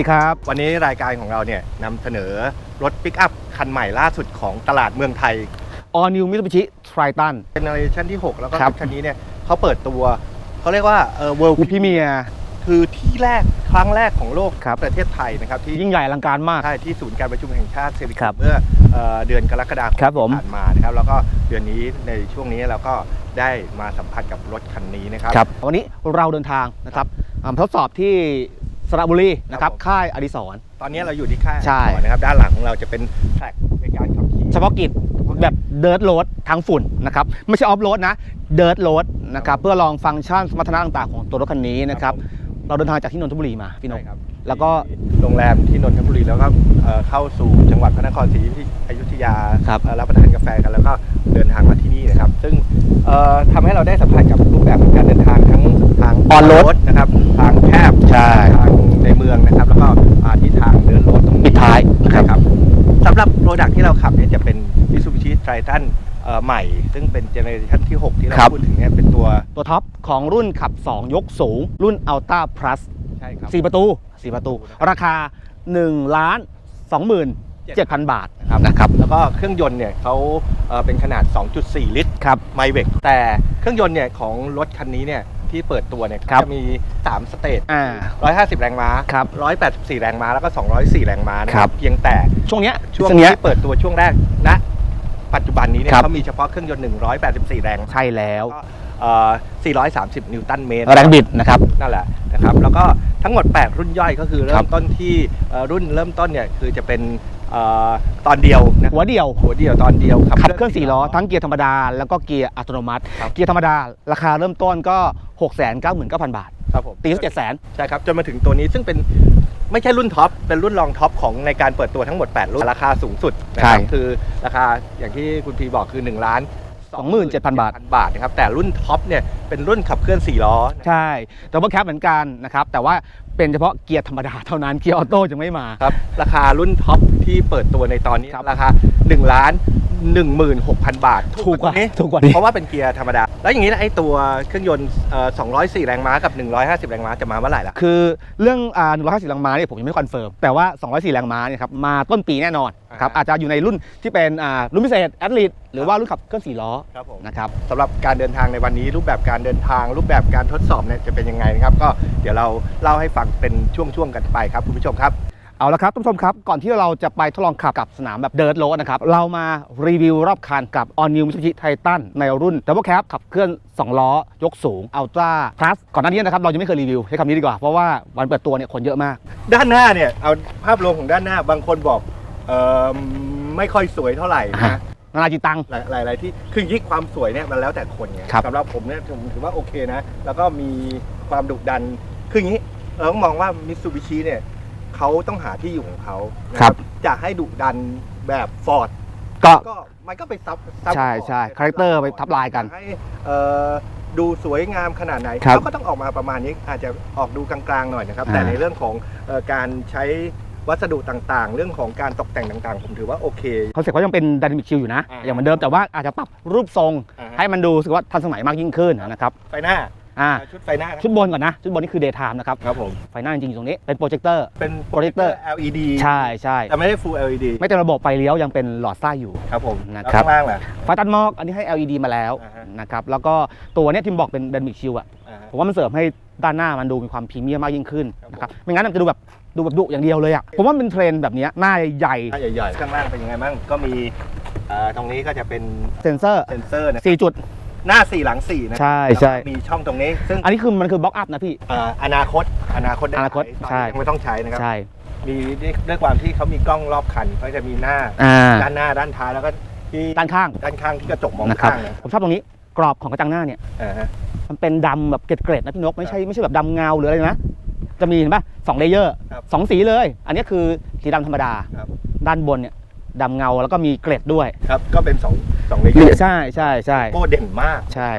วัสดีครับ วันนี้รายการของเราเนี่ยนำเสนอรถปิกอัพคันใหม่ล่าสุดของตลาดเมืองไทย All New Mitsubishi Triton เจเนอเรชันที่ 6 แล้วก็ครับ คันนี้เนี่ยเขาเปิดตัวเขาเรียกว่าเออ world อูพิเมียคือที่แรกครั้งแรกของโลกครับประเทศไทยนะครับที่ยิ่งใหญ่อลังการมาก ใช่ที่ศูนย์การประชุมแห่งชาติเซริครัคบเมื่อเอ่อเดือนกรกฎาคมครับผม ที่ผ่านมานะครับแล้วก็เดือนนี้ในช่วงนี้เราก็ได้มาสัมผัสกับรถคันนี้นะครับครับวันนี้เราเดินทางนะครับอ่าทดสอบที่ สระบุรีนะครับครับผมค่ายอดิศร ตอนนี้เราอยู่ที่ค่ายใช่ ก่อนนะครับ ด้านหลังของเราจะเป็นแทร็กในการขับขี่ เฉพาะกิจแบบเดิร์ r โรดทางฝุ่นนะครับไม่ใช่ออฟโรดนะเดิร์ r โรดนะครับเพื่อลองฟังก์ชันสมรรถนะต่างๆของตัวรถคันนี้นะครับเราเดินทางจากที่นนทบุรีมาพี่นใช่กครับ แล้วก็โรงแรมที่นนทบุรีแล้วก็เอ่อเข้าสู่จังหวัดพระนครศรีอยุธยาครับเอ่อรับประทานกาแฟกันแล้วก็เดินทางมาที่นี่นะครับ ซึ่งเอ่อทำให้เราได้สัมผัสกับรูปแบบของการเดินทางทั้งทาง On road นะครับ ทางแคบใช่ทางในเมืองนะครับ แล้วก็อ่าที่ทางเดินรถตรงนี้ปิดท้ายนะครับครับสำหรับโปรดักที่เราขับเนี่ยจะเป็น Mitsubishi Triton เอ่อใหม่ ซึ่งเป็นเจเนอเรชันที่ 6 ที่เราครับพูดถึงเนี่ยเป็นตัวตัวท็อปของรุ่นขับ 2 ยกสูง รุ่น Ultra Plus ใช่ครับ4ประตู 4ประตู ราคา1ล้าน27,000 บาทครับนะครับแล้วก็เครื่องยนต์เนี่ยเขาเอ่อเป็นขนาด 2.4 ลิตรครับไมเวกแต่เครื่องยนต์เนี่ยของรถคันนี้เนี่ยที่เปิดตัวเนี่ยครับจะมี 3 สเตจอ่า150 แรงม้าครับ184 แรงม้า แล้วก็ 204 แรงม้านะคครัรับบเพียงแต่ช่วงเนี้ยช่วงช่วงเนี้ยที่เปิดตัวช่วงแรกณปัจจุบันนี้เนี่ยครับเขามีเฉพาะเครื่องยนต์ 184 แรง ใช่แล้วก็เอ่อ 430 นิวตันเมตรแรงบิดนะครับ นั่นแหละนะครับ แล้วก็ทั้งหมด 8 รุ่นย่อยก็คือเริ่ครัมบต้นที่เอ่อรุ่นเริ่มต้นเนี่ยคือจะเป็นเอ่อตอนเดียวนะหัวเดียว หัวเดียวตอนเดียวขับเครื่อง4ล้อทั้งเกียร์ธรรมดาแล้วก็เกียร์อัตโนมัติครับเกียร์ธรรมดา ราคาเริ่มต้นก็ 6 9 9 0 0 0 บาทครับผมตีสักเจ็ดแสนใช่ครับ จนมาถึงตัวนี้ซึ่งเป็นไม่ใช่รุ่นท็อป เป็นรุ่นรองท็อปของในการเปิดตัวทั้งหมด 8 รุ่น ราคาสูงสุดนะครับใช่คือราคาอย่างที่คุณพีบอกคือ1ล้าน 27,000 บาท บาทนะครับแต่รุ่นท็อปเนี่ยเป็นรุ่นขับเคลื่อน 4 ล้อนะใช่ดับเบิลแคปเหมือนกันนะครับ แต่ว่าเป็นเฉพาะเกียร์ธรรมดาเท่านั้น เกียร์ออโต้ยังไม่มา ครับราคารุ่นท็อปที่เปิดตัวในตอนนี้ครับ ราคา1ล้าน16,000 บาทถูกกว่านี้ถูกกว่านี้ เพราะว่าเป็นเกียร์ธรรมดา แล้วอย่างนี้นะไอ้ตัวเครื่องยนต์เอ่อ204 แรงม้ากับ 150 แรงม้าจะมาเมื่อไหร่ล่ะ คือเรื่องอ่า150แรงม้าเนี่ยผมยังไม่คอนเฟิร์ม แต่ว่า 204 แรงม้าเนี่ยครับ มาต้นปีแน่นอน ครับอ่าอาจจะอยู่ในรุ่นที่เป็นอ่ารุ่นพิเศษแอดลิทหรือว่ารุ่นขับเคลื่อน4ล้อครับผมนะครับสำหรับการเดินทางในวันนี้รูปแบบการเดินทาง รูปแบบการทดสอบเนี่ยจะเป็นยังไงนะครับ ก็เดี๋ยวเราเล่าให้ฟังเป็นช่วงๆกันไปครับคุณผู้ชมครับเอาละครับท่านผู้ชมครับ ก่อนที่เราจะไปทดลองขับกับสนามแบบเดิร์ r โรดนะครับ เรามารีวิวรอบคันกับ All New Mitsubishi Titan ในรุ่น Double Cab ขับเคลื่อน 2 ล้อ ยกสูง Ultra Plus ก่อนหน้านี้นะครับ เรายังไม่เคยรีวิวใช้คำนี้ดีกว่า เพราะว่าวันเปิดตัวเนี่ยคนเยอะมาก ด้านหน้าเนี่ย เอาภาพรวมของด้านหน้าบางคนบอก เออไม่ค่อยสวยเท่าไหร่อ่า นะนานาจิตัง หลายหลายหลายที่คือยิ่งความสวยเนี่ยมันแล้วแต่คนไงครับ สำหรับผมเนี่ยผมถือว่าโอเคนะ แล้วก็มีความดุดัน คืออย่างนี้เราต้องมองว่ามิตซูบิชิเนี่ยเขาต้องหาที่อยู่ของเขานะครับจะให้ดุดันแบบฟอร์ดก็ก็มันก็ไปซับซับใช่ใช่ Ford คาแรคเตอร์ไปทับลายกันให้เอ่อดูสวยงามขนาดไหนครับเขาก็ต้องออกมาประมาณนี้อาจจะออกดูกลางๆหน่อยนะครับ แต่อ่า ในเรื่องของเอ่อการใช้ วัสดุต่างๆ เรื่องของการตกแต่งต่างๆ ผมถือว่าโอเค คอนเซ็ปต์เขายังเป็น Dynamic Shield อยู่นะ อ่าอย่างเหมือนเดิมแต่ว่าอาจจะปรับรูปทรง อ่าฮะ ให้มันดูรู้สึกว่าทันสมัยมากยิ่งขึ้นนะครับไฟหน้าอ่าชุดไฟหน้านะชุดบนก่อนนะ ชุดบนนี่คือ Daytime นะครับครับผม ไฟหน้าจริงๆอยู่ตรงนี้เป็นโปรเจคเตอร์ เป็น Projector LED ใช่ใช่แต่ไม่ได้ Full LED ไม่เต็มระบบไฟเลี้ยวยังเป็นหลอดไส้อยู่ ครับผมนะครับแล้วข้างล่างล่ะ ไฟตัดหมอกอันนี้ให้ LED มาแล้วอ่าฮะ นะครับแล้วก็ตัวเนี้ยที่บอกเป็น Dynamic Shield อะ อ่าฮะ ผมว่ามันเสริมให้ด้านหน้ามันดูมีความพรีเมียมมากยิ่งขึ้นครับนะครับ ไม่งั้นมันจะดูแบบ ดูแบบดุอย่างเดียวเลยอะผมว่ามันเป็นเทรนด์แบบเนี้ยหน้าใหญ่หน้าใหญ่ๆข้างล่างเป็นยังไงบ้างก็มีเอ่อตรงนี้ก็จะเป็นเซนเซอร์เซนเซอร์นะ4จุด หน้าสี่หลังสี่นะใช่ใช่ แล้วก็มีช่องตรงนี้ซึ่งอันนี้คือมันคือบล็อกอัพนะพี่ เอ่ออนาคตอนาคตได้อนาคตใช้ใช่ตอนนี้ยังไม่ต้องใช้นะครับ ใช่มีด้วยด้วยความที่เขามีกล้องรอบคันก็จะมีหน้าอ่าด้านหน้าด้านท้ายแล้วก็ที่ด้านข้างด้านข้างที่กระจกมองนะครับข้างนะผมชอบตรงนี้กรอบของกระจังหน้าเนี่ย อ่าฮะมันเป็นดำแบบเกล็ดๆนะพี่นกไม่ใช่ไม่ใช่แบบดำเงาหรืออะไรนะ จะมีเห็นปะสองเลเยอร์ครับสองสีเลย อันนี้คือสีดำธรรมดา ครับ ด้านบนเนี่ยดำเงาแล้วก็มีเกล็ดด้วยครับ ก็เป็นสองสองเลเยอร์ใช่ใช่ใช่โก้เด่นมาก ใช่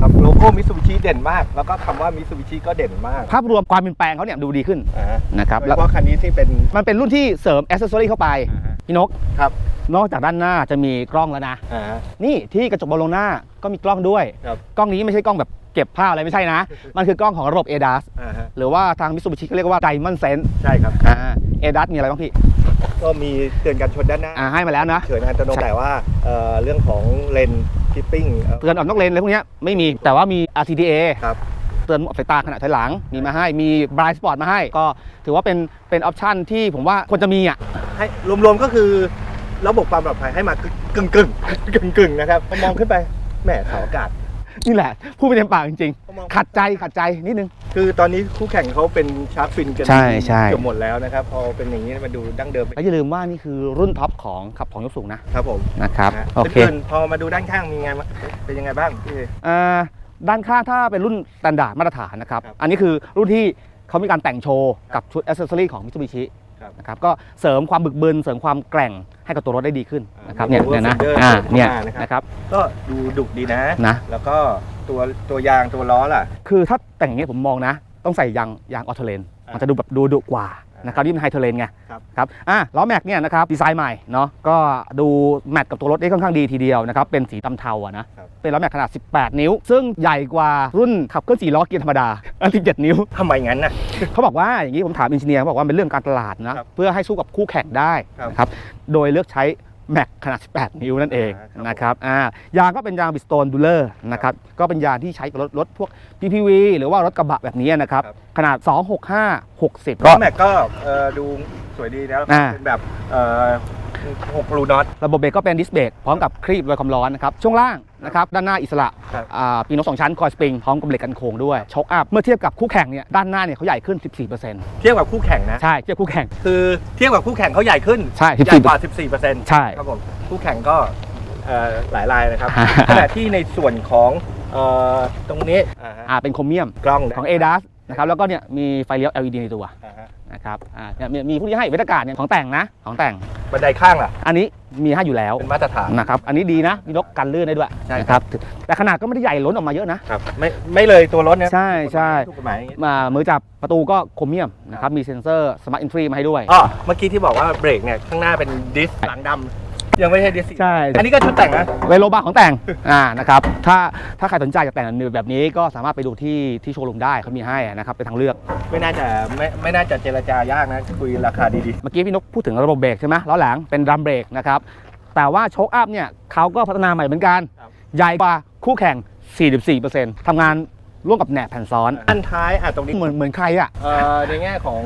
ครับโลโก้มิ t ซูบิชิเด่นมาก แล้วก็คำว่ามิ t ซูบิชิก็เด่นมากภาพรวมความเปลี่ยนแปลงเขาเนี่ยดูดีขึ้นอ่าฮะนะครับโดยแล้วเฉพาะคันนี้ที่เป็นมันเป็นรุ่นที่เสริมอ c เซสซอรี่เข้าไปอ่าฮะพี่นก ครับนอกจากด้านหน้าจะมีกล้องแล้วนะ อ่าฮะ นี่ที่กระจกบอลลงหน้าก็มีกล้องด้วย ครับ กล้องนี้ไม่ใช่กล้องแบบ เก็บภาพอะไรไม่ใช่นะ มันคือกล้องของระบบ ADAS อ่าฮะหรือว่าทางมิ t ซูบิชิเขาเรียกว่า Diamond Sense ใช่ครับอ่า ADAS มีอะไรบ้างพี่ ก็มีเตือนการชนด้านหน้าอ่าให้มาแล้วนะ เฉินอัตโนมัติแต่ว่าเอ่อเรื่องของเลนทิปปิ้งเตือนออกนอกเลนอะไรพวกเนี้ยไม่มี แต่ว่ามี RCTA ครับ เตือนสายตาขณะถอยหลัง มีมาให้ มี Blind Spot มาให้ ก็ถือว่าเป็น เป็นออปชันที่ผมว่าควรจะมีอะ ให้รวมๆก็คือระบบความปลอดภัยให้มากึ่งกึ่งกึ่งกึ่งๆนะครับพอมองขึ้นไปแหมขาวอากาศ นี่แหละพูดไปเต็มปากจริงพอมองๆ ขัดใจขัดใจนิดนึง คือตอนนี้คู่แข่งเขาเป็นชาร์กฟินกันใช่ใช่เกือบหมดแล้วนะครับพอเป็นอย่างนี้มาดูดั้งเดิมแล้วอย่าลืมว่านี่คือรุ่นท็อปของขับของยกสูงนะครับผมนะครับนะโอเคเพื่อนๆพอมาดูด้านข้างมีไงบ้างเป็นยังไงบ้างพี่อ่าด้านข้างถ้าเป็นรุ่นสแตนดาร์ดมาตรฐานนะครับครับ อันนี้คือรุ่นที่เขามีการแต่งโชว์กับชุดอ c เซสซอรี่ของมิ t ซูบิชิ ครับนะครับก็เสริมความบึกบึนเสริมความแกร่งให้กับตัวรถได้ดีขึ้นนะครับเนี่ยมีเนี่ยนะ Power Fender อ่าเสริมเนี่ยเข้ามานะครับนะครับก็ดูดุดีนะนะแล้วก็ตัวตัวยางตัวล้อล่ะ คือถ้าแต่งอย่างนี้ผมมองนะ ต้องใส่ยางยางออโตเลนอ่ามัมันจะดูแบบดูดุกว่าอ่า นนะครับนี่เป็นไฮเทเลนไงครับครับอะล้อแม็กเนี่ยนะครับดีไซน์ใหม่เนาะก็ดูแมทกับตัวรถได้ค่อนข้างดีทีเดียวนะครับเป็นสีดำเทาอะนะครับเป็นล้อแม็กขนาด 18 นิ้ว ซึ่งใหญ่กว่ารุ่นขับเคลื่อน4ล้อเกียร์ธรรมดาอัน17นิ้วทำไมงั้นน่ะเขาบอกว่าอย่างนี้ผมถามอินจิเนียร์เขาบอกว่าเป็นเรื่องการตลาดนะครับเพื่อให้สู้กับคู่แข่งได้ครับนะครับโดยเลือกใช้ แม็กขนาด 18 นิ้วนั่นเองอ่าครับ นะครับอ่ายางก็เป็นยางบิสโตนดูเลอร์นะครับก็เป็นยางที่ใช้กับรถรถพวก PPV หรือว่ารถกระบะแบบนี้นะครับครับขนาด 265 60ล้ก็อแม็กก็เอ่อดูสวยดีแล้วอ่า เป็นแบบเอ่อหกรูน็อต ระบบเบรกก็เป็นดิสเบรกพร้อมกับครีบลอยความร้อนนะครับ ช่วงล่างนะครับด้านหน้าอิสระครับอ่าปีนกสองชั้นคอยสปริงพร้อมกับเหล็กกันโค้งด้วยช็อคอัพเมื่อเทียบกับคู่แข่งเนี่ยด้านหน้าเนี่ยเขาใหญ่ขึ้น 14%เทียบกับคู่แข่งนะ ใช่เทียบคู่แข่งคือเทียบกับคู่แข่งเขาใหญ่ขึ้นใช่ ใหญ่กว่า 14% 14เปอร์เซ็นต์ใช่ ครับผมคู่แข่งก็เอ่อหลายรายนะครับอ่าขณะที่ในส่วนของเอ่อตรงนี้อ่าฮะอ่าเป็นโครเมียมกล้องนะ ของ ADAS นะครับแล้วก็เนี่ยมีไฟเลี้ยว LED ในตัวอ่าฮะนะครับอ่าเนี่ยมีมีผู้ที่ให้วิทยากาศเนี่ยของแต่งนะของแต่ง บันไดข้างล่ะ อันนี้มีให้อยู่แล้วเป็นมาตรฐาน นะครับอันนี้ดีนะมีนกกันลื่นได้ด้วยใช่ นะครับแต่ขนาดก็ไม่ได้ใหญ่ล้นออกมาเยอะนะ ครับ ไม่ไม่เลยตัวรถเนี่ยใช่ใช่ถูกกฎหมายอย่างงี้มามือจับประตูก็โครเมียมนะครับมีเซ็นเซอร์สมาร์ทอินทรีมาให้ด้วย อ๋อเมื่อกี้ที่บอกว่าเบรกเนี่ยข้างหน้าเป็นดิสหลังดำ ยังไม่ใช่ดิสสีใช่ อันนี้ก็ชุดแต่งนะ เวโลบาของแต่ง อ่า นะครับ ถ้า ถ้าใครสนใจจะแต่งแบบนี้ก็สามารถไปดูที่ที่โชว์รูมได้เขามีให้นะครับเป็นทางเลือก ไม่น่าจะไม่ไม่น่าจะเจรจายากนะ คุยราคาดีเมื่อกี้พี่นกพูดถึงระบบเบรกใช่ไหมล้อหลังเป็นดัมเบรกนะครับ แต่ว่าโชคอัพเนี่ยเขาก็พัฒนาใหม่เหมือนกัน ครับ ใหญ่กว่าคู่แข่ง 44%ทำงานร่วมกับแหนบแผ่นซ้อน ๆอันท้ายอะตรงนี้ เหมือนเหมือนใครอะเอ่อในแง่ของ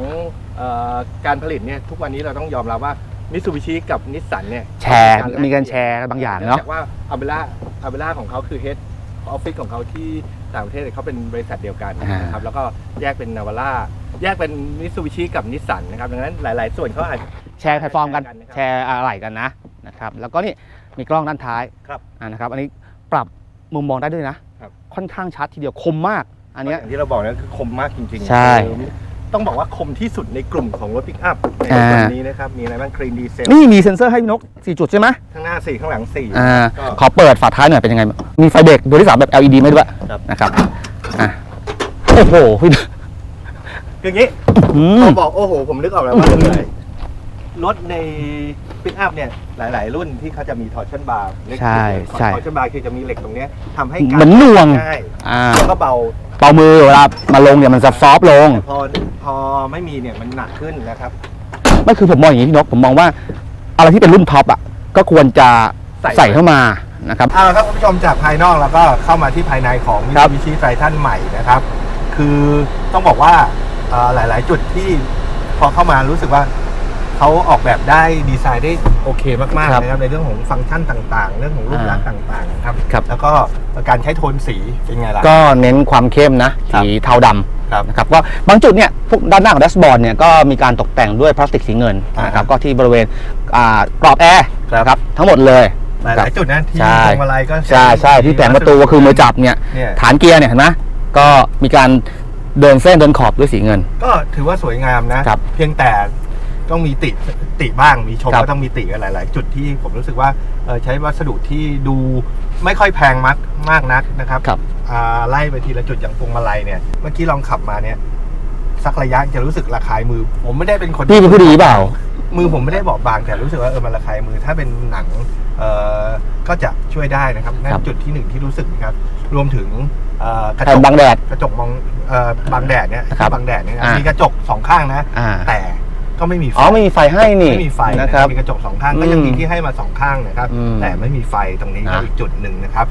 เอ่อการผลิตเนี่ยทุกวันนี้เราต้องยอมรับว่า มิ t ซูบิชิกับนิสสันเนี่ยแชร์มีการแชร์บางอย่างเนื่องเนาะจากว่าอัลเบล่าอัลเบล่าของเขาคือเฮดออฟฟิศของเขาที่ต่างประเทศเนี่ยเขาเป็นบริษัทเดียวกันอ่านนะครับแล้วก็แยกเป็นนาวาร่าแยกเป็นมิ t ซูบิชิกับนิสสันนะครับดังนั้นหลาย ๆ ส่วนเขาอาจจะแชร์แพลตฟอร์มกันแชร์กันนะครับแชร์อะไรกันนะนะครับแล้วก็นี่มีกล้องด้านท้ายครับอ่านะครับ อันนี้ปรับมุมมองได้ด้วยนะครับค่อนข้างชัดทีเดียวคมมาก อันเนี้ยอย่างที่เราบอกนะคือคมมากจริงๆใช่คือ ต้องบอกว่าคมที่สุดในกลุ่มของรถปิกอัพในอ่าวันนี้นะครับ มีอะไรบ้างคลีนดีเซลนี่มีเซ็นเซอร์ให้พี่นก 4 จุดใช่ไหมข้างหน้า 4 ข้างหลัง4อ่าก็ขอเปิดฝาท้ายหน่อยเป็นยังไง มีไฟเบรกดวงที่สามแบบ LED ไม่ด้วยครับนะครับอะโอ้โหพี่อย่างนี้อืมพอบอกโอ้โห ผมนึกออกแล้วว่าอะไรรถในปิกอัพเนี่ยหลาย ๆ รุ่นที่เขาจะมีทอร์ชันบาร์ใช่ใช่ทอร์ชันบาร์คือจะมีเหล็กตรงเนี้ยทำให้เหมือนหน่วงง่ายอ่าแล้วก็เบา เป่ามือเวลามาลงเนี่ยมันจะซอฟต์ลง พอพอไม่มีเนี่ยมันหนักขึ้นนะครับ ไม่คือผมมองอย่างนี้พี่นกผมมองว่า อะไรที่เป็นรุ่นท็อปอะก็ควรจะใส่ ใส่เข้ามานะครับ เอาละครับคุณผู้ชมจากภายนอกแล้วก็เข้ามาที่ภายในของมิครัตบซูบิชิไททันใหม่นะครับ คือต้องบอกว่าเอ่อหลาย ๆ จุดที่พอเข้ามารู้สึกว่า เขาออกแบบได้ดีไซน์ได้โอเคมากๆครับนะครับในเรื่องของฟังก์ชันต่างๆ เรื่องของรูปลักษณ์ต่างๆนะครับ ครับ แล้วก็การใช้โทนสีเป็นไงล่ะ ก็เน้นความเข้มนะ ครับ สีเทาดำครับนะครับก็บางจุดเนี่ยพวกด้านหน้าของแดชบอร์ดเนี่ยก็มีการตกแต่งด้วยพลาสติกสีเงินอ่านนะครับก็ที่บริเวณอ่ากรอบแอร์ครับนะครับทั้งหมดเลยหลายๆจุดนะที่ใช่ พวงมาลัยก็ใช่ใช่ที่แผงประตูก็คือมือจับเนี่ยเนี่ยฐานเกียร์เนี่ยเห็นไหมก็มีการเดินเส้นเดินขอบด้วยสีเงิน ก็ถือว่าสวยงามนะครับ เพียงแต่ ต้องมีติติบ้างมีชมครับ ก็ต้องมีติกันหลาย ๆ จุดที่ผมรู้สึกว่าเอ่อใช้วัสดุที่ดูไม่ค่อยแพงมากมากนักนะครับ ครับ อ่าไล่ไปทีละจุดอย่างพวงมาลัยเนี่ยเมื่อกี้ลองขับมาเนี่ย สักระยะจะรู้สึกระคายมือ ผมไม่ได้เป็นคนพี่เป็นผู้ดีเปล่า มือผมไม่ได้บอบบางแต่รู้สึกว่าเออมันระคายมือถ้าเป็นหนังเอ่อก็จะช่วยได้นะครับนั่นครับ จุดที่หนึ่งที่รู้สึกนะครับ รวมถึงเอ่อกระจแผ่นกบังแดด กระจกมองเอ่อบังแดดเนี่ยครับบังแดดเนี่ยนะอ่ามี มีกระจกสองข้างนะ อ่า แต่ ก็ไม่มีไฟอ๋อไม่มีไฟให้นี่ไม่มีไฟนะนะคครัรับบมีกระจกสองข้างก็ยังอืมมีที่ให้มาสองข้างนะครับ อืมแต่ไม่มีไฟตรงนี้ก็อะ อีกจุดหนึ่งนะครับ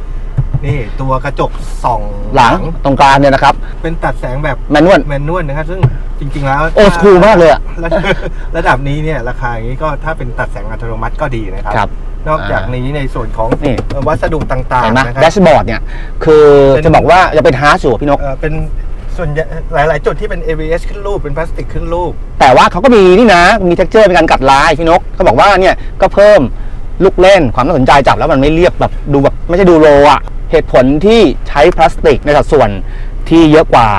นี่ตัวกระจกส่องหลังตรงกลางเนี่ยนะครับเป็นตัดแสงแบบแมนนวลแมนนวลนะครับ ซึ่งจริง ๆ แล้วโอสคูลมากเลยอะระดับระดับนี้เนี่ยราคาอย่างนี้ก็ถ้าเป็นตัดแสงอัตโนมัติก็ดีนะครับ ครับ นอกจากนี้ในส่วนของนี่ วัสดุต่างเห็นไหมๆนะคแดรับชบอร์ดเนี่ยคือเป็นจะบอกว่าจะเป็นฮาร์ดอยู่อะพี่นก เอ่อเป็น ส่วนใหญ่หลาย ๆ จุดที่เป็น ABS ขึ้นรูปเป็นพลาสติกขึ้นรูป แต่ว่าเขาก็มีนี่นะ มี t e x t อร์เป็นการกัดลายพี่นกเขาบอกว่าเนี่ยก็เพิ่มลูกเล่นความน่าสนใจจับแล้วมันไม่เรียบแบบดูแบบไม่ใช่ดูโลอะเหตุผลที่ใช้พลาสติกในสัดส่วนที่เยอะกว่า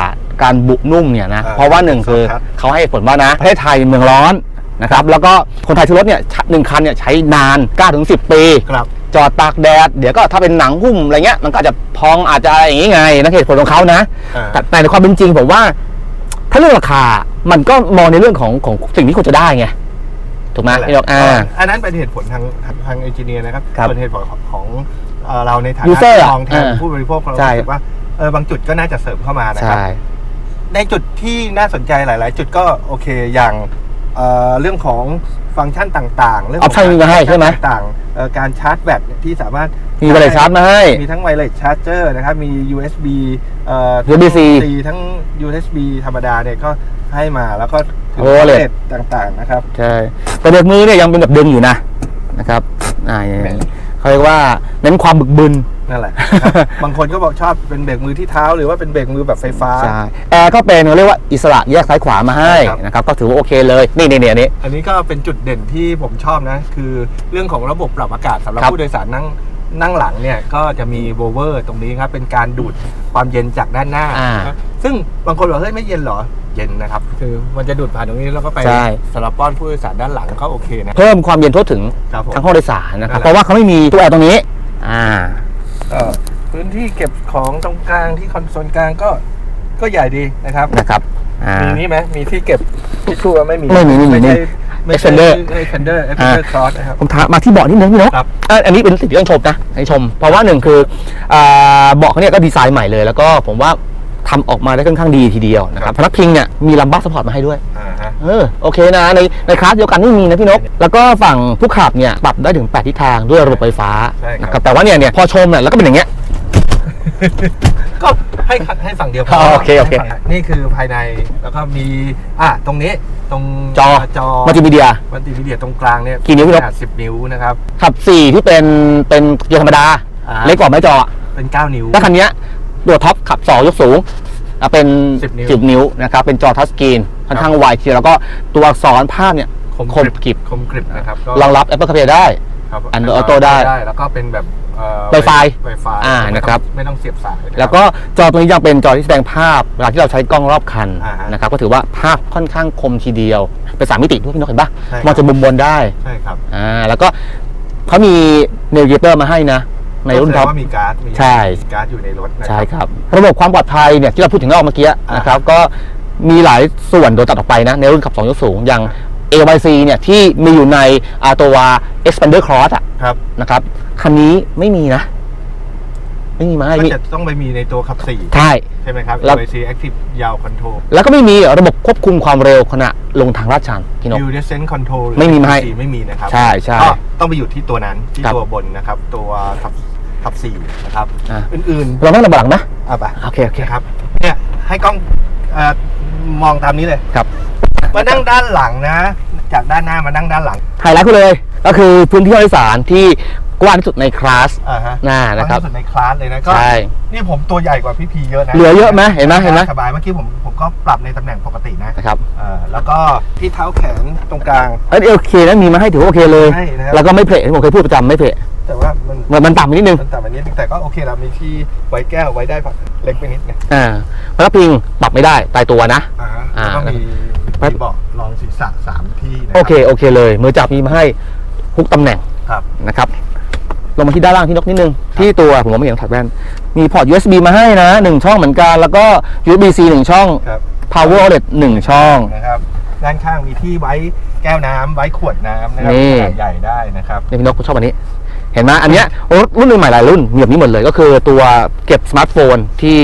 การบุนุ่มเนี่ยนะอ่าเพราะว่าหนึ่งคือครับ เขาให้เหตุผลว่านะประเทศไทยเมืองร้อนนะครับแล้วก็คนไทยซื้อรถเนี่ยหนึ่งคันเนี่ยใช้นาน9-10 ปี ครับ จอดตากแดด เดี๋ยวก็ถ้าเป็นหนังหุ้มอะไรเงี้ย มันก็อาจจะพองอาจจะอะไรอย่างงี้ไงนั่นคือเหตุผลของเขานะอ่าแต่แต่ในความเป็นจริงผมว่า ถ้าเรื่องราคา มันก็มองในเรื่องของของสิ่งที่ควรจะได้ไงถูกไหมนั่นแหละพี่นกอ่า อันนั้นเป็นเหตุผลทางทางทางเอนจิเนียร์นะครับครับส่วนเหตุผลของของเอ่อเราในฐานะ User อะมองแทนอ่าผู้บริโภคเราใช่ รู้สึกว่าเออบางจุดก็น่าจะเสริมเข้ามานะครับ ใช่ ในจุดที่น่าสนใจหลาย ๆ จุดก็โอเคอย่างเอ่อเรื่องของ ฟังก์ชันต่างๆ เรื่องข Option งมีมาให้ใช่ไหม ต่างๆเอ่อการชาร์จแบตที่สามารถมีบริชาร์จมาให้ มีทั้งไวเลสชาร์จเจอร์นะครับ มี USB เอ่อ USB-C ทั้ง USB ธรรมดาเนี่ยก็ให้มาแล้วก็ถึงโอ้เลยเลสต่างๆนะครับ ใช่แต่เบรกมือเนี่ยยังเป็นแบบดึงอยู่นะนะครับอ่าอย่างนี้ เขาเรียกว่าเน้นความบึกบึนนั่นแหละนะครับ บางคนก็บอกชอบเป็นเบรกมือที่เท้า หรือว่าเป็นเบรกมือแบบไฟฟ้า ใช่แอร์ก็เป็นเขาเรียกว่าอิสระแยกซ้ายขวามาให้ครับ นะครับก็ถือว่าโอเคเลยนี่นี่นี่อันนี้ อันนี้ก็เป็นจุดเด่นที่ผมชอบนะ คือเรื่องของระบบปรับอากาศสำหรับครับ ผู้โดยสารนั่งนั่งหลังเนี่ยก็จะมีโวเวอร์ตรงนี้ครับ เป็นการดูดความเย็นจากด้านหน้า อ่า ซึ่งบางคนบอกเฮ้ยไม่เย็นเหรอ เย็นนะครับ คือมันจะดูดผ่านตรงนี้แล้วก็ไปใช่ สำหรับป้อนผู้โดยสารด้านหลังก็โอเคนะ เพิ่มความเย็นทั่วถึงครับผม ทั้งห้องโดยสารนะครับนั่นแหละเพราะว่าเขาไม่มีตัวแอร์ตรงนี้ อ่า ก็พื้นที่เก็บของตรงกลางที่คอนโซลกลางก็ก็ใหญ่ดีนะครับ นะครับ อ่า มีนี่ไหมมีที่เก็บทิชชู่ไหมไม่มีไม่มีไม่มีใช่นี่ไม่ใช่ Expander เอ็กเซนเดอร์เอ็กเซนเดอร์ครอสนะครับ ผมถามมาที่เบาะนิดนึงพี่นกครับ อะอันนี้เป็นสิ่งที่ต้องชมนะให้ชม เพราะว่าหนึ่งคืออ่าเบาะเขาเนี่ยก็ดีไซน์ใหม่เลย แล้วก็ผมว่า ทำออกมาได้ค่อนข้างดีทีเดียวนะครับพนักพิงเนี่ยมีลัมบ้าสปอร์ตมาให้ด้วย อ่าฮะ เออโอเคนะในในคลาสเดียวกันไม่มีนะพี่นก แล้วก็ฝั่งผู้ขับเนี่ยปรับได้ถึง 8 ทิศทางด้วยระบบไฟฟ้าใช่ครับ นะครับแต่ว่าเนี่ยเนี่ยพอชมเนี่ยแล้วก็เป็นอย่างเงี้ย ก็ให้ขัดให้ฝั่งเดียวพอ๋อโอเคโอเคนี่คือภายในแล้วก็มี อะตรงนี้ตรงจอจอมัลติมีเดีย มัลติมีเดียตรงกลางเนี่ยกี่นิ้วพี่นก ขนาด10 นิ้วนะครับ ขับ 4 ที่เป็นเป็นเกียร์ธรรมดา อ่า เล็กกว่าไม่จอ เป็น 9 นิ้ว ถ้าคันเนี้ย ตัวท็อปขับ 2 ยกสูงอะเป็น 10นิ้ว 10 นิ้วนะครับ เป็นจอทัชสกรีนค่อนข้างไวทีเดียวแล้วก็ตัวอักษรภาพเนี่ย คมกริบ คมกริบนะครับก็รองรับ Apple CarPlay ได้ ครับ Android Auto ได้แล้วก็เป็นแบบเอ่อ Wi-Fi Wi-Fi อ่านะครับ ไม่ต้องเสียบสายนะครับ แล้วก็จอตัวนี้ยังเป็นจอที่แสดงภาพเวลาที่เราใช้กล้องรอบคันอ่าฮะนะครับ ก็ถือว่าภาพค่อนข้างคมทีเดียว เป็นสามมิติด้วยพี่นกเห็นปะใช่ครับ มองจากมุมบนได้ ใช่ครับ อ่าแล้วก็เขามีเนวิเกเตอร์มาให้นะ ในรุ่นท็อปก็แสดงว่ามีการ์ดมีใช่ มีการ์ดอยู่ในรถนะใช่ครับ ระบบความปลอดภัยเนี่ยที่เราพูดถึงรอบเมื่อกี้อ่านนะครับก็มีหลายส่วนโดนตัดออกไปนะในรุ่นขับ2ยกสูงอย่าง AYC เนี่ยที่มีอยู่ในอ่าตัว Expander Cross อะครับนะครับคันนี้ไม่มีนะ ไม่มีมาให้ก็มีจะต้องไปมีในตัวขับสี่ใช่ ใช่ไหมครับ แล้ว AIC Active ยาว Control แล้วก็ไม่มีระบบควบคุมความเร็วขณะลงทางลาดชันพี่นก View Descent Control ไม่มีมาให้ไม่มีนะครับใช่ใช่ ก็ต้องไปอยู่ที่ตัวนั้นที่ครับ ตัวบนนะครับ ตัวขับ ขับสี่นะครับอะอื่นเราต้องระบหลังนะๆอะไปโอเคโอเคนะครับเนี่ยให้กล้องเอ่อมองตามนี้เลยครับ มานั่งด้านหลังนะ จากด้านหน้ามานั่งด้านหลัง ไฮไลท์คุณเลย ก็คือพื้นที่ห้องโดยสารที่ กว้างที่สุดในคลาสอ่าฮะหน้านะครับกว้างที่สุดในคลาสเลยนะก็ใช่ นี่ผมตัวใหญ่กว่าพี่พีเยอะนะเหลือเยอะไหมเห็นไหมเห็นไหม สบายเมื่อกี้ผมผมก็ปรับในตำแหน่งปกตินะนะครับเอ่อแล้วก็ที่เท้าแขนตรงกลาง เอ้ยโอเคนะมีมาให้ถือว่าโอเคเลยให้นะครับ แล้วก็ไม่เพลทที่ผมเคยพูดประจำไม่เพลทแต่ว่ามันมันมันต่ำไปนิดนึง มันต่ำไปนิดนึงแต่ก็โอเคแล้วมีที่ไว้แก้วไว้ได้เล็กไปนิดไงอ่าพนักพิงปรับไม่ได้ตายตัวนะ อ่าฮะอ่า แล้วก็มีครับมีเบาะรองศีรษะสามที่นะรับโอเคโอเคเลยมือจับมีมาให้ทุกตำแหน่งครับ นะครับ ลงมาที่ด้านล่างที่นกนิดนึง ที่ตัวผมมองไม่เห็นถัดแว่น มีพอร์ต USB มาให้นะหนึ่งช่องเหมือนกัน แล้วก็ USB C หนึ่งช่อง ครับ Power Outlet หนึ่งช่อง นะครับด้านข้างมีที่ไว้แก้วน้ำไว้ขวดน้ำนะครับนี่ ขนาดใหญ่ได้นะครับ เนี่ยพี่นกชอบอันนี้ เห็นไหมอันเนี้ยโอ้รุ่นใหม่ๆหลายรุ่นมีแบบนี้หมดเลยก็คือตัวเก็บสมาร์ทโฟนที่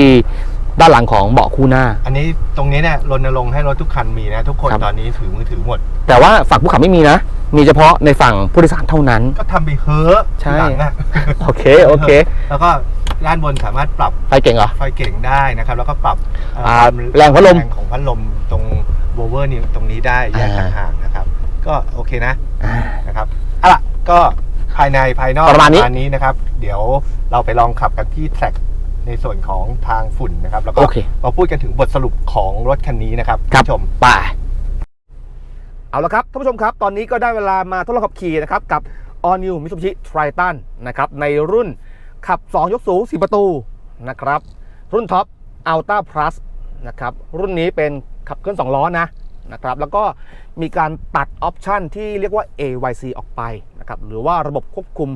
ด้านหลังของเบาะคู่หน้า อันนี้ตรงนี้เนี่ยรณรงค์ให้รถทุกคันมีนะ ทุกคนครับ ตอนนี้ถือมือถือหมด แต่ว่าฝั่งผู้ขับไม่มีนะ มีเฉพาะในฝั่งผู้โดยสารเท่านั้น ก็ทำไปเฮ้อะใช่ ทีหลังอะ โอเคโอเคแล้วก็ด้านบนสามารถปรับไฟเก่งเหรอ ไฟเก่งได้นะครับ แล้วก็ปรับเอ่ออ่าความแรงพัดลมแรงของพัดลมตรงโบเวอร์นี่ตรงนี้ได้แยกอ่า ต่างหากนะครับ ก็โอเคนะอ่า นะครับเอาล่ะก็ภายในภายนอกประมาณนี้นี้นะครับ เดี๋ยวเราไปลองขับกันที่แทร็ก ในส่วนของทางฝุ่นนะครับ แล้วก็โอเค มาพูดกันถึงบทสรุปของรถคันนี้นะครับครับณผู้ชม ไปเอาละครับท่านผู้ชมครับ ตอนนี้ก็ได้เวลามาทดลองขับขี่นะครับ กับ All New Mitsubishi Triton นะครับ ในรุ่นขับ 2 ยกสูง 4 ประตูนะครับ รุ่นท็อป Ultra Plus นะครับ รุ่นนี้เป็นขับเคลื่อน 2 ล้อนะนะครับ แล้วก็มีการตัดออปชันที่เรียกว่า AYC ออกไปนะครับ หรือว่าระบบควบคุม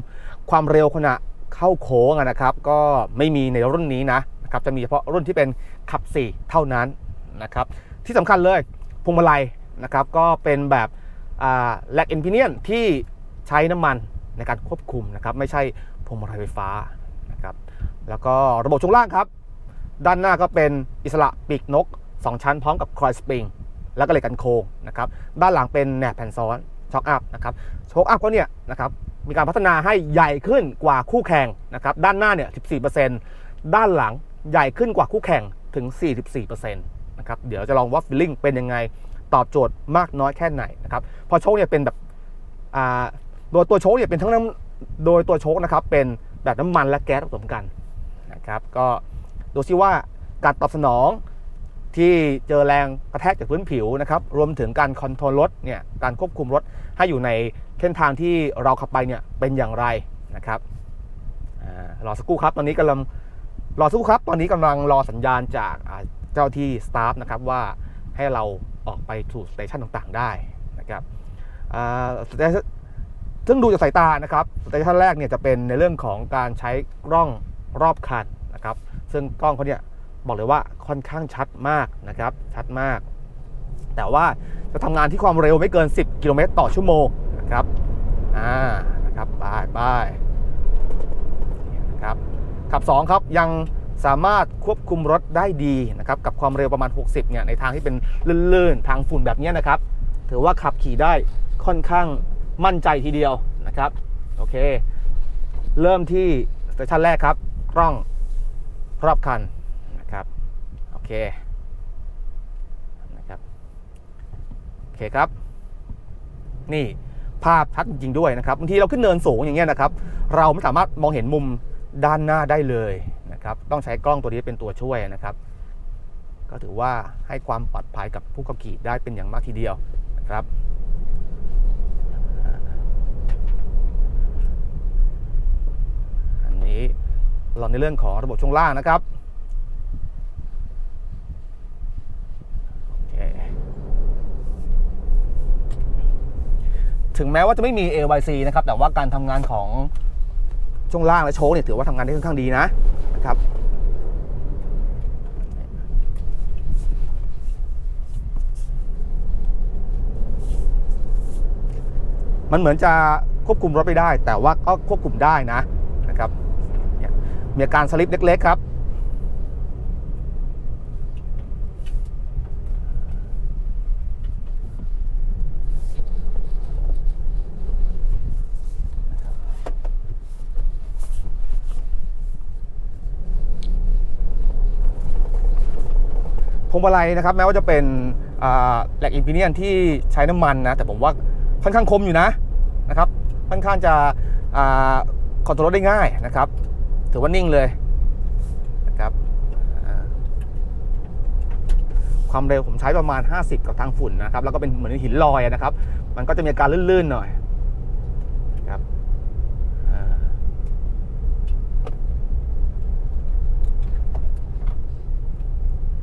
ความเร็วขณะ เข้าโค้งนะครับ ก็ไม่มีในรุ่นนี้นะนะครับจะมีเฉพาะรุ่นที่เป็นขับ 4 เท่านั้นนะครับ ที่สำคัญเลยพวงมาลัยนะครับ ก็เป็นแบบแลกเอินพิเนียนที่ใช้น้ำมันในการควบคุมนะครับ ไม่ใช่พวงมาลัยไฟฟ้านะครับ แล้วก็ระบบช่วงล่างครับ ด้านหน้าก็เป็นอิสระปีกนก 2 ชั้นพร้อมกับคอยสปริงแล้วก็เหล็กกันโค้งนะครับ ด้านหลังเป็นแหนบแผ่นซ้อน ช็อคอัพนะครับช็อคอัพก็เนี่ยนะครับมีการพัฒนาให้ใหญ่ขึ้นกว่าคู่แข่งนะครับด้านหน้าเนี่ย 14%ด้านหลังใหญ่ขึ้นกว่าคู่แข่งถึง 44%นะครับเดี๋ยวจะลองว่าฟีลลิ่งเป็นยังไงตอบโจทย์มากน้อยแค่ไหนนะครับพอโชคเนี่ยเป็นแบบอ่าโดยตัวโชคเนี่ยเป็นทั้งน้ำโดยตัวโชคนะครับเป็นแบบน้ำมันและแก๊สผสมกันนะครับก็ดูซิว่าการตอบสนอง ที่เจอแรงกระแทกจากพื้นผิวนะครับรวมถึงการคอนโทรลรถเนี่ยการควบคุมรถให้อยู่ในเส้นทางที่เราขับไปเนี่ยเป็นอย่างไรนะครับรอสักครู่ครับตอนนี้กำลังรอสักครู่ครับ ตอนนี้กำลังรอสัญญาณจากเจ้าที่สตาฟนะครับว่าให้เราออกไปสู่สเตชันต่างๆได้นะครับซึ่งดูจากสายตานะครับสเตชันแรกเนี่ยจะเป็นในเรื่องของการใช้กล้องรอบคันนะครับซึ่งกล้องเขาเนี่ย บอกเลยว่าค่อนข้างชัดมากนะครับ ชัดมาก แต่ว่าจะทำงานที่ความเร็วไม่เกิน 10 กิโลเมตรต่อชั่วโมงนะครับอ่านะครับไปไปนะครับขับ 2 ครับยังสามารถควบคุมรถได้ดีนะครับกับความเร็วประมาณ 60เนี่ยในทางที่เป็นลื่นๆ ทางฝุ่นแบบนี้นะครับ ถือว่าขับขี่ได้ค่อนข้างมั่นใจทีเดียวนะครับโอเค เริ่มที่สเตชันแรกครับกล้องรอบคัน เคนะครับโอเคครับ นี่ภาพชัดจริง ๆ ด้วยนะครับบางทีเราขึ้นเนินสูงอย่างเงี้ยนะครับ เราไม่สามารถมองเห็นมุมด้านหน้าได้เลยนะครับ ต้องใช้กล้องตัวนี้เป็นตัวช่วยนะครับ ก็ถือว่าให้ความปลอดภัยกับผู้ขับขี่ได้เป็นอย่างมากทีเดียวนะครับอันนี้เราในเรื่องของระบบช่วงล่างนะครับโอเค ถึงแม้ว่าจะไม่มี AYC นะครับ แต่ว่าการทำงานของช่วงล่างและโชคเนี่ยถือว่าทำงานได้ค่อนข้างดีนะนะครับมันเหมือนจะควบคุมรถไม่ได้ แต่ว่าก็ควบคุมได้นะนะครับเนี่ยมีอาการสลิปเล็ก ๆ ครับ งมาลัยนะครับแม้ว่าจะเป็นแหลกอินพิเนียนที่ใช้น้ำมันนะแต่ผมว่าค่อนข้างคมอยู่นะนะครับค่อนข้างจะคอนโทรลได้ง่ายนะครับถือว่านิ่งเลยนะครับความเร็วผมใช้ประมาณ 50 กับทางฝุ่นนะครับแล้วก็เป็นเหมือนหินลอยนะครับ มันก็จะมีอาการลื่นๆหน่อยนะครับอ่า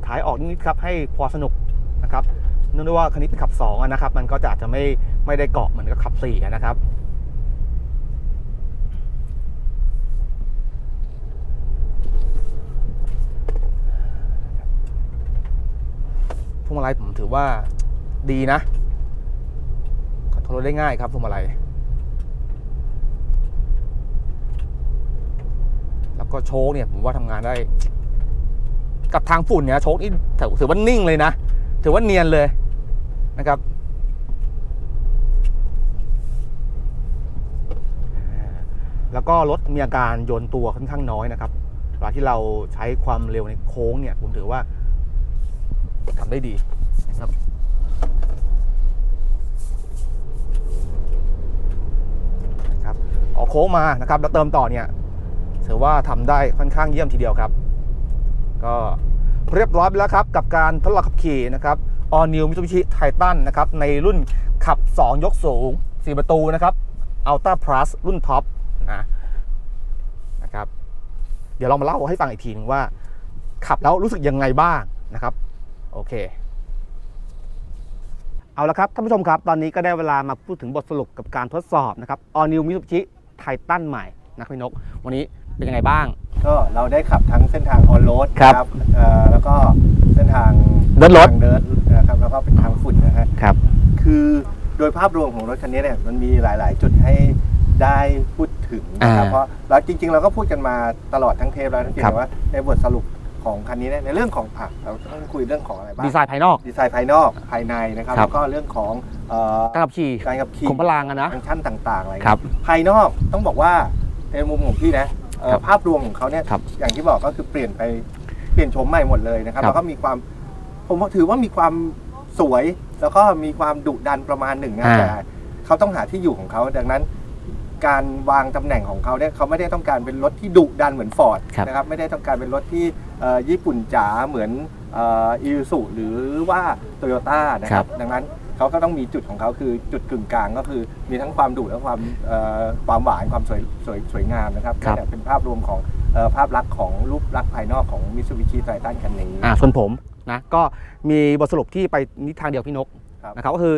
ถ่ายออกนิดๆครับให้พอสนุกนะครับเนื่องด้วยว่าคันนี้เป็นขับ2อะนะครับ มันก็จะอาจจะไม่ไม่ได้เกาะเหมือนกับขับ4นะครับพวงมาลัยผมถือว่าดีนะคอนโทรลได้ง่ายครับพวงมาลัยแล้วก็โชคเนี่ยผมว่าทำงานได้ กับทางฝุ่นเนี่ยโชคนี่ถือว่านิ่งเลยนะ ถือว่าเนียนเลยนะครับแล้วก็รถมีอาการโยนตัวค่อนข้างน้อยนะครับเวลาที่เราใช้ความเร็วในโค้งเนี่ยผมถือว่าทำได้ดีนะครับนะครับออกโค้งมานะครับ แล้วเติมต่อเนี่ยถือว่าทำได้ค่อนข้างเยี่ยมทีเดียวครับ ก็เรียบร้อยไปแล้วครับกับการทดลองขับขี่นะครับ All New Mitsubishi Titan นะครับในรุ่นขับ 2 ยกสูง 4 ประตูนะครับ Ultra Plus รุ่นท็อปนะนะครับเดี๋ยวเรามาเล่าให้ฟังอีกทีนึงว่า ขับแล้วรู้สึกยังไงบ้างนะครับ โอเค เอาละครับท่านผู้ชมครับ ตอนนี้ก็ได้เวลามาพูดถึงบทสรุปกับการทดสอบนะครับ All New Mitsubishi Titan ใหม่นะพี่นก วันนี้ เป็นยังไงบ้าง ก็เราได้ขับทั้งเส้นทางออนโรดครับเอ่อแล้วก็เส้นทางเดินรถทางเดินนะครับแล้วก็เป็นทางฝุ่นนะฮะครับ คือโดยภาพรวมของรถคันนี้เนี่ยมันมีหลาย ๆ จุดให้ได้พูดถึงนะครับอ่าเพราะเราจริง ๆ เราก็พูดกันมาตลอดทั้งเทปแล้วนะเพียงครับ แต่ว่าในบทสรุปของคันนี้เนี่ยในเรื่องของอะเราต้องคุยเรื่องของอะไรบ้าง ดีไซน์ภายนอก ดีไซน์ภายนอกภายในนะครับครับ แล้วก็เรื่องของเอ่อการขับขี่การขับขี่ขุมพลังอะนะ ฟังก์ชันต่างๆอะไรครับ ภายนอกต้องบอกว่าในมุมของพี่นะ เอ่อครับภาพรวมของเขาเนี่ยครับอย่างที่บอกก็คือเปลี่ยนไปเปลี่ยนโฉมใหม่หมดเลยนะครับครับ แล้วก็มีความผมว่าถือว่ามีความสวย แล้วก็มีความดุดันประมาณหนึ่งนะอ่าแต่เขาต้องหาที่อยู่ของเขาดังนั้น การวางตำแหน่งของเขาเนี่ยเขาไม่ได้ต้องการเป็นรถที่ดุดันเหมือนฟอร์ดครับ นะครับไม่ได้ต้องการเป็นรถที่เอ่อญี่ปุ่นจ๋าเหมือนอีซูซุหรือว่าโตโยต้านะคครัรับบดังนั้น เขาก็ต้องมีจุดของเขาคือจุดกึ่งกลางก็คือ มีทั้งความดุและความเอ่อความหวานความสวยสวยสวยงามนะครับครับ นี่แหละเป็นภาพรวมของเอ่อภาพลักษณ์ของรูปลักษณ์ภายนอกของมิ t ซูบิชิไ i ทันคันนี้ อ่าส่วนผมนะก็มีบทสรุปที่ไปนิทางเดียวพี่นกครับ นะครับก็คือ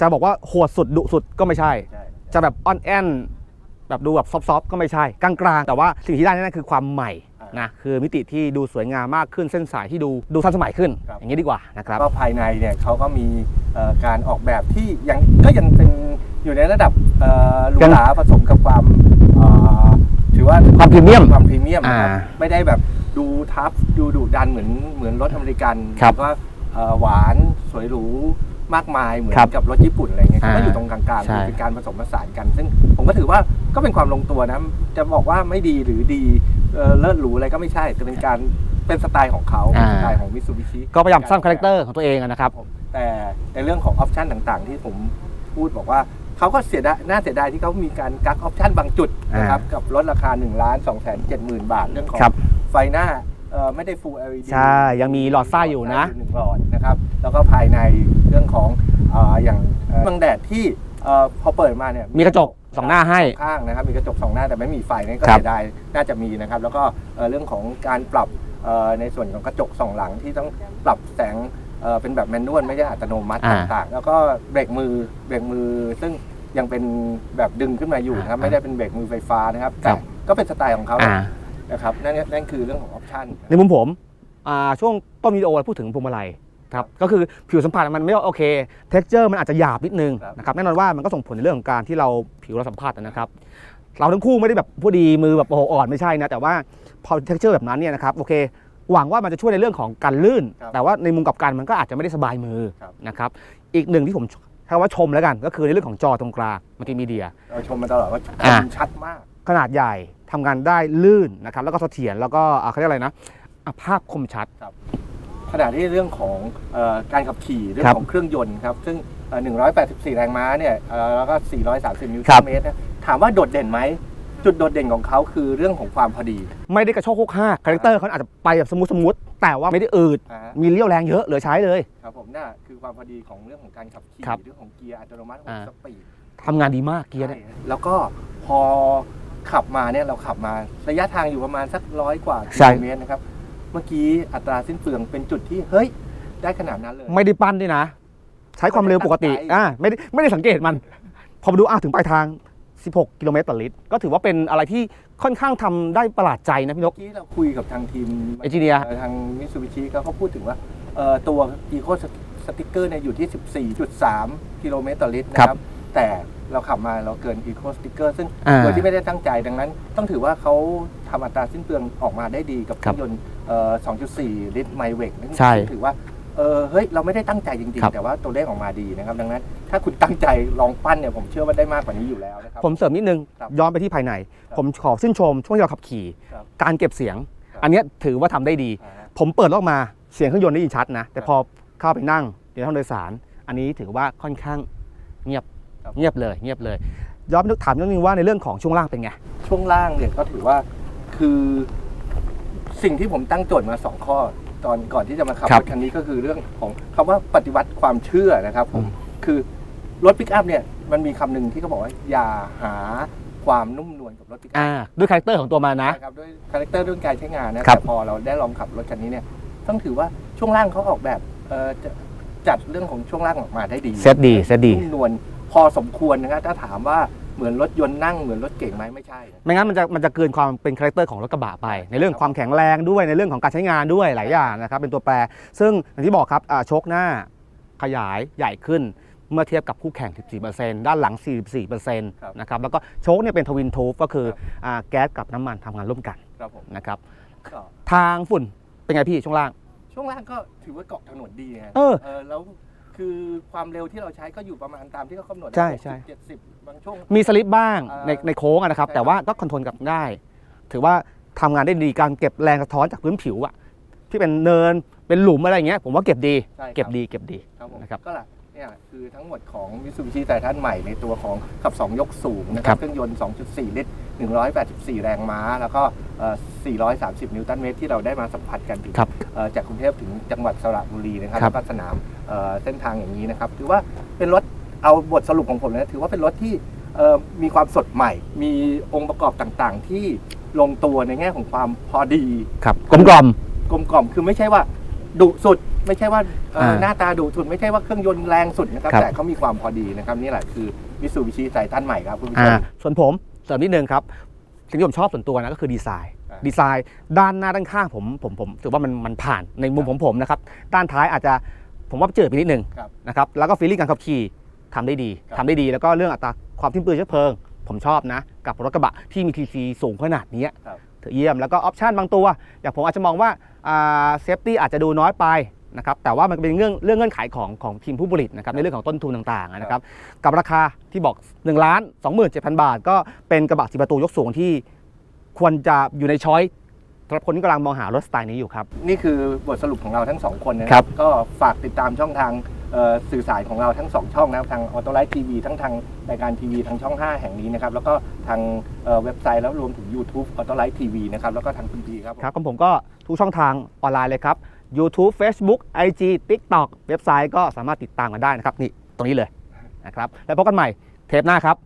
จะบอกว่าโหดสุดดุสุดก็ไม่ใช่ ใช่จะแบบอ่อนแอนแบบดูแบบซอฟๆก็ไม่ใช่กลางๆแต่ว่าสิ่งที่ได้นั่นคือความใหม่ นะคือมิติที่ดูสวยงามมากขึ้นเส้นสายที่ดูดูทันสมัยขึ้นอย่างนี้ดีกว่านะครับ ก็ภายในเนี่ยเขาก็มีเอ่อการออกแบบที่ยังก็ยังเป็นอยู่ในระดับเอ่อหรูหราผสมกับความเอ่อถือว่าความพรีเมียมความพรีเมียมนะครับอ่าไม่ได้แบบดูทัฟดูดุดันเหมือนเหมือนรถอเมริกันครับหอว่าเอ่อหวานสวยหรู มากมายเหมือนครับกับรถญี่ปุ่นอะไรเงี้ยอ่าก็อยู่ตรงกลางๆใช่ คือเป็นการผสมผสานกัน ซึ่งผมก็ถือว่าก็เป็นความลงตัวนะจะบอกว่าไม่ดีหรือดีเอ่อเลิศหรูอะไรก็ไม่ใช่แต่เป็นการเป็นสไตล์ของเขาเป็นสไตล์ของมิตซูบิชิ ก็พยายามสร้างคาแรคเตอร์ของตัวเองอะนะครับ แต่ในเรื่องของออปชันต่างๆ ที่ผมพูดบอกว่าเขาก็เสียดายน่าเสียดายที่เขามีการกักออปชันบางจุดนะครับ กับรถราคา1ล้าน2แสน7หมื่นบาท เรื่องของครับไฟหน้า เอ่อไม่ได้ Full LED ใช่ ยังมีหลอดไส้อยู่นะ หนึ่งหลอดนะครับ แล้วก็ภายในเรื่องของเอ่ออย่างเอ่อบังแดดที่เอ่อพอเปิดมาเนี่ย มีกระจกสองหน้าให้ ข้างนะครับมีกระจกสองหน้าแต่ไม่มีไฟนั่นก็ครับ เสียดายน่าจะมีนะครับ แล้วก็เอ่อเรื่องของการปรับเอ่อในส่วนของกระจกสองหลังที่ต้องปรับแสงเอ่อเป็นแบบแมนนวลไม่ใช่อัตโนมัติอ่าต่างๆ แล้วก็เบรกมือเบรกมือ ซึ่งยังเป็นแบบดึงขึ้นมาอยู่นะครับอ่าไม่ได้เป็นเบรกมือไฟฟ้านะครับครัแต่บก็เป็นสไตล์ของเขาอ่า นะครับนั่นนั่นคือเรื่องของออปชั่นในมุมผมอ่าช่วงต้นวิดีโอเราพูดถึงพวงมาลัยครับก็คือผิวสัมผัสมันไม่โอเคเท็กเจอร์มันอาจจะหยาบนิดนึงครับนะครับแน่นอนว่ามันก็ส่งผลในเรื่องของการที่เราผิวเราสัมผัสนะครับ เราทั้งคู่ไม่ได้แบบผู้ดีมือแบบโอ้โหอ่อนไม่ใช่นะแต่ว่าพอเท็กเจอร์แบบนั้นเนี่ยนะครับโอเคหวังว่ามันจะช่วยในเรื่องของการลื่นครับแต่ว่าในมุมกลับกันมันก็อาจจะไม่ได้สบายมือครับนะครับอีกหนึ่งที่ผมใช้คำว่าชมแล้วกัน ก็คือในเรื่องของจอตรงกลางมัลติมีเดียเราชมมาตลอดว่าคอ่ามชัดมาก ขนาดใหญ่ ทำงานได้ลื่นนะครับแล้วก็เสถียรแล้วก็อ่าเขาเรียกอะไรนะอะภาพคมชัดขณะที่เรื่องของเออการขับขี่เรื่อครังบของเครื่องยนต์ครับซึ่งเอ่อ184 แรงม้าเนี่ยเอ่อแล้วก็ 430 นิวตัครันบเมตรนะถามว่าโดดเด่นไหมจุดโดดเด่นของเขาคือเรื่องของความพอดี ไม่ได้กระโชกโคกห้ากคาแรคเตอร์เขาอาจจะไปแบบสมูทสมูทแต่ว่าไม่ได้อืดอ่าฮะมีเลี้ยวแรงเยอะเหลือใช้เลยครับผมน่าคือความพอดีของเรื่องของการขับขี่ครับเรื่องของเกียร์อัตโนมัติของอ่าสปีดทำงานดีมากเกียร์เนี่ยใช่แล้วก็พอ ขับมาเนี่ยเราขับมาระยะทางอยู่ประมาณสักร้อยกว่ากิใช่โลเมตรนะครับ เมื่อกี้อัตราสิ้นเปลืองเป็นจุดที่เฮ้ย ได้ขนาดนั้นเลย ไม่ได้ปั้นด้วยนะ ใช้ความเร็วปกติไม่ได้ตั้งใจอ่าไม่ได้ไม่ได้สังเกตมัน พอมาดูอ้าวถึงปลายทาง 16 กิโลเมตรต่อลิตร ก็ถือว่าเป็นอะไรที่ค่อนข้างทำได้ประหลาดใจนะพี่นเมื่กอกี้เราคุยกับทางทีมเอนจิเนียร์ทางมิ t ซูบิชิเขาก็พูดถึงว่าเอ่อตัว Eco สติกเกอร์เนี่ยอยู่ที่ 14.3 กิโลเมตรต่อลิตรนะคครัรับบ แต่เราขับมาเราเกินอีโคสติกเกอร์ซึ่งอ่าโดยที่ไม่ได้ตั้งใจดังนั้น ต้องถือว่าเขาทำอัตราสิ้นเปลืองออกมาได้ดีกับเครื่องยนต์เอ่อ2.4 ลิตรไมล์เวกนั่นใช่ถือว่าเออเฮ้ยเราไม่ได้ตั้งใจจริงครับ ๆ แต่ว่าตัวเลขออกมาดีนะครับ ดังนั้น ถ้าคุณตั้งใจลองปั้นเนี่ยผมเชื่อว่าได้มากกว่านี้อยู่แล้วนะครับ ผมเสริมนิดนึง ครับย้อนไปที่ภายใน ครับผมขอชื่นชมช่วงที่เราขับขี่ ครับการเก็บเสียง ครับ อันเนี้ยถือว่าทำได้ดี อ่าฮะ ผมเปิดรถออกมาเสียงเครื่องยนต์ได้ยินชัดนะ แต่ครับพอเข้าไปนั่งในห้องโดยสาร อันนี้ถือว่าค่อนข้างเงียบครับ เงียบเลยเงียบเลยย้อนไปถามนิดนึงว่าในเรื่องของช่วงล่างเป็นไง ช่วงล่างเนี่ยก็ถือว่าคือสิ่งที่ผมตั้งโจทย์มาสองข้อ ตอนก่อนที่จะมาขับครับรถคันนี้ก็คือเรื่องของคำว่าปฏิวัติความเชื่อนะครับผมอืมคือรถปิกอัพเนี่ยมันมีคำหนึ่งที่เขาบอกว่าอย่าหาความนุ่มนวลกับรถปิกอัพอ่าด้วยคาแรคเตอร์ของตัวมานะนะครับด้วยคาแรคเตอร์เรื่องการใช้งานนะครับแต่พอเราได้ลองขับรถคันนี้เนี่ยต้องถือว่าช่วงล่างเขาออกแบบเอ่อจะจัดเรื่องของช่วงล่างออกมาได้ดีเซตดีเซตดีนุ่มนวล พอสมควรนะครับถ้าถามว่าเหมือนรถยนต์นั่งเหมือนรถเก่งไหมไม่ใช่นะไม่งั้นมันจะมันจะเกินความเป็นคาแรคเตอร์ของรถกระบะไป ในเรื่องความแข็งแรงด้วยในเรื่องของการใช้งานด้วยหลายอย่างนะครับเป็นตัวแปร ซึ่งอย่างที่บอกครับอ่าโชคหน้าขยายใหญ่ขึ้นเมื่อเทียบกับคู่แข่ง 14%ด้านหลัง 44%นะครับแล้วก็โชคเนี่ยเป็นทวินทูฟก็คืออ่าแก๊สกับน้ำมันทำงานร่วมกันครับผมนะครับก็ทางฝุ่นเป็นไงพี่ช่วงล่าง ช่วงล่างก็ถือว่าเกาะถนนดีนะเออ แล้ว คือความเร็วที่เราใช้ก็อยู่ประมาณตามที่เขากำหนดนะใช่ใช่ 60 70 บางช่วง มีสลิปบ้างอ่าในในโค้งอะนะครับ ใช่แต่ว่าก็คอนโทรลกับได้ ถือว่าทำงานได้ดีการเก็บแรงสะท้อนจากพื้นผิวอะที่เป็นเนินเป็นหลุมอะไรอย่างเงี้ยผมว่าเก็บดี ใช่ครับเก็บดีเก็บดี ครับผมนะครับ ก็ล่ะ เนี่ยคือทั้งหมดของ Mitsubishi Titan ใหม่ในตัวของขับ 2 ยกสูงนะคครัรับบเครื่องยนต์ 2.4 ลิตร 184 แรงม้า แล้วก็เอ่อ430 นิวตันเมตรที่เราได้มาสัมผัสกันถึงครับเอ่อจากกรุงเทพถึงจังหวัดสระบุรีนะครับครับแล้วก็สนามเอ่อเส้นทางอย่างนี้นะครับ ถือว่าเป็นรถเอาบทสรุปของผมนะถือว่าเป็นรถที่เอ่อมีความสดใหม่ มีองค์ประกอบต่างๆ ที่ลงตัวในแง่ของความพอดีครับกลมกล่อมกลมกล่อมคือไม่ใช่ว่าดุสุด ไม่ใช่ว่าเอ่ออ่าหน้าตาดุสุดไม่ใช่ว่าเครื่องยนต์แรงสุดนะครับ ครับ แต่เขามีความพอดีนะครับนี่แหละคือมิสูบิชิไททันใหม่ครับคุณผู้ชอ่าม ส่วนผมเสริมนิดนึงครับสิ่งที่ผมชอบส่วนตัวนะก็คือดีไซน์ อ่า ดีไซน์ด้านหน้าด้านข้างผมผมผมถือว่ามันมันผ่านในมุมครับของผมนะครับ ด้านท้ายอาจจะผมว่าเจืดไปนิดนึงครับ นะครับแล้วก็ฟีลลิ่งการขับขี่ทำได้ดีครับ ทำได้ดี แล้วก็เรื่องอัตราความทิ้งเปลืองเชื้อเพลิง ผมชอบนะ กับรถกระบะที่มีทีซีสูงขนาดนี้ครับถือเยี่ยมแล้วก็ออปชันบางตัว อย่างผมอาจจะมองว่าเซฟตี้อาจจะดูน้อยไป นะครับแต่ว่ามันเป็นเรื่องเรื่องเงื่อนไขของของทีมผู้ผลิตนะครับในเรื่องของต้นทุนต่างๆนะครับกับราคาที่บอก1ล้าน27,000 บาท ก็เป็นกระบะสีประตูยกสูงที่ควรจะอยู่ในช้อยสำหรับคนที่กำลังมองหารถสไตล์นี้อยู่ครับ นี่คือบทสรุปของเราทั้งสองคนนะครับ ก็ฝากติดตามช่องทางเอ่อสื่อสารของเราทั้งสองช่องนะครับทางออโตไลท์ทีวีทั้งทางรายการทีวีทางช่อง 5 แห่งนี้นะครับ แล้วก็ทางเอ่อเว็บไซต์แล้วรวมถึง YouTube ออโตไลท์ทีวีนะครับ แล้วก็ทางคุณพีครับผมครับของผมก็ทุกช่องทางออนไลน์เลยครับ YouTube Facebook IG TikTok เว็บไซต์ก็สามารถติดตามกันได้นะครับ นี่ตรงนี้เลยนะครับ แล้วพบกันใหม่เทปหน้าครับ